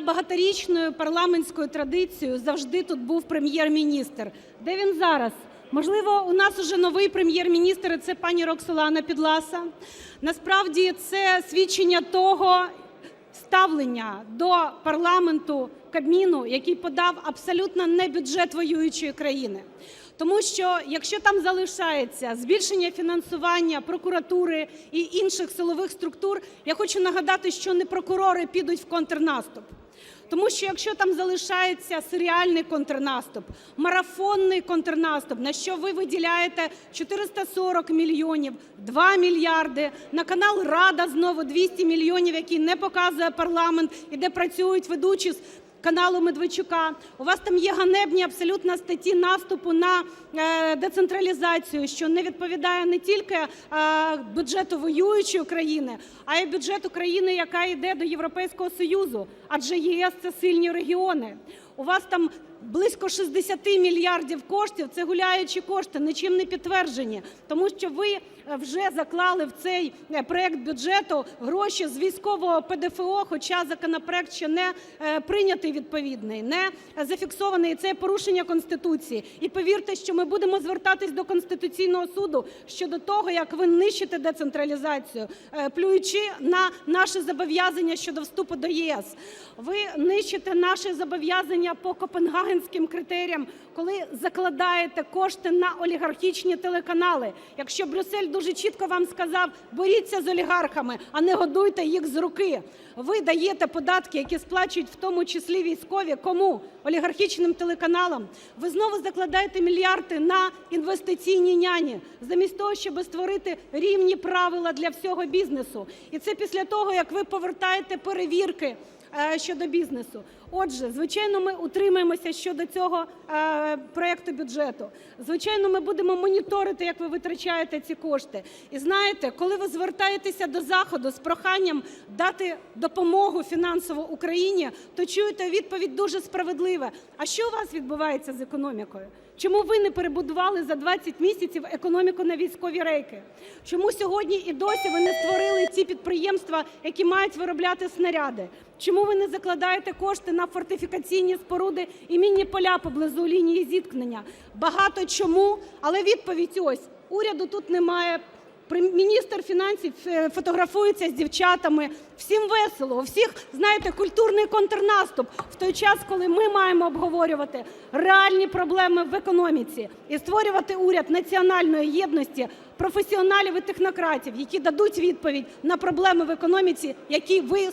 Багаторічною парламентською традицією завжди тут був Прем'єр-міністр. Де він зараз? Можливо, у нас уже новий Прем'єр-міністр, і це пані Роксолана Підласа. Насправді це свідчення того ставлення до парламенту, Кабміну, який подав абсолютно не бюджет воюючої країни. Тому що якщо там залишається збільшення фінансування прокуратури і інших силових структур, я хочу нагадати, що не прокурори підуть в контрнаступ. Тому що якщо там залишається серіальний контрнаступ, марафонний контрнаступ, на що ви виділяєте 440 мільйонів, 2 мільярди, на канал Рада знову 200 мільйонів, який не показує парламент і де працюють ведучі з каналу Медведчука. У вас там є ганебні абсолютно статті наступу на е, децентралізацію, що не відповідає не тільки е, бюджету воюючої країни, а й бюджету країни, яка йде до Європейського Союзу, адже ЄС – це сильні регіони. У вас там близько 60 мільярдів коштів – це гуляючі кошти, нічим не підтверджені, тому що ви е, вже заклали в цей проект бюджету гроші з військового ПДФО, хоча законопроект ще не е, прийнятий відповідний, не зафіксований. І це порушення Конституції. І повірте, що ми будемо звертатись до Конституційного Суду щодо того, як ви нищите децентралізацію, е, плюючи на наші зобов'язання щодо вступу до ЄС. Ви нищите наші зобов'язання по копенгагенським критеріям, коли закладаєте кошти на олігархічні телеканали. Якщо Брюссель дуже чітко вам сказав, боріться з олігархами, а не годуйте їх з руки. Ви даєте податки, які сплачують в тому числі військові. Кому? Олігархічним телеканалам. Ви знову закладаєте мільярди на інвестиційні няні, замість того, щоб створити рівні правила для всього бізнесу. І це після того, як ви повертаєте перевірки е, щодо бізнесу. Отже, звичайно, ми утримаємося щодо цього е, проекту бюджету. Звичайно, ми будемо моніторити, як ви витрачаєте ці кошти. І знаєте, коли ви звертаєтеся до Заходу з проханням дати допомогу фінансово Україні, то чуєте відповідь дуже справедливе. А що у вас відбувається з економікою? Чому ви не перебудували за 20 місяців економіку на військові рейки? Чому сьогодні і досі ви не створили ті підприємства, які мають виробляти снаряди? Чому ви не закладаєте кошти на фортифікаційні споруди і мінні поля поблизу лінії зіткнення? Багато чому, але відповідь ось. Уряду тут немає. Міністр фінансів е, фотографується з дівчатами. Всім весело, у всіх, знаєте, культурний контрнаступ в той час, коли ми маємо обговорювати реальні проблеми в економіці і створювати уряд національної єдності, професіоналів і технократів, які дадуть відповідь на проблеми в економіці, які ви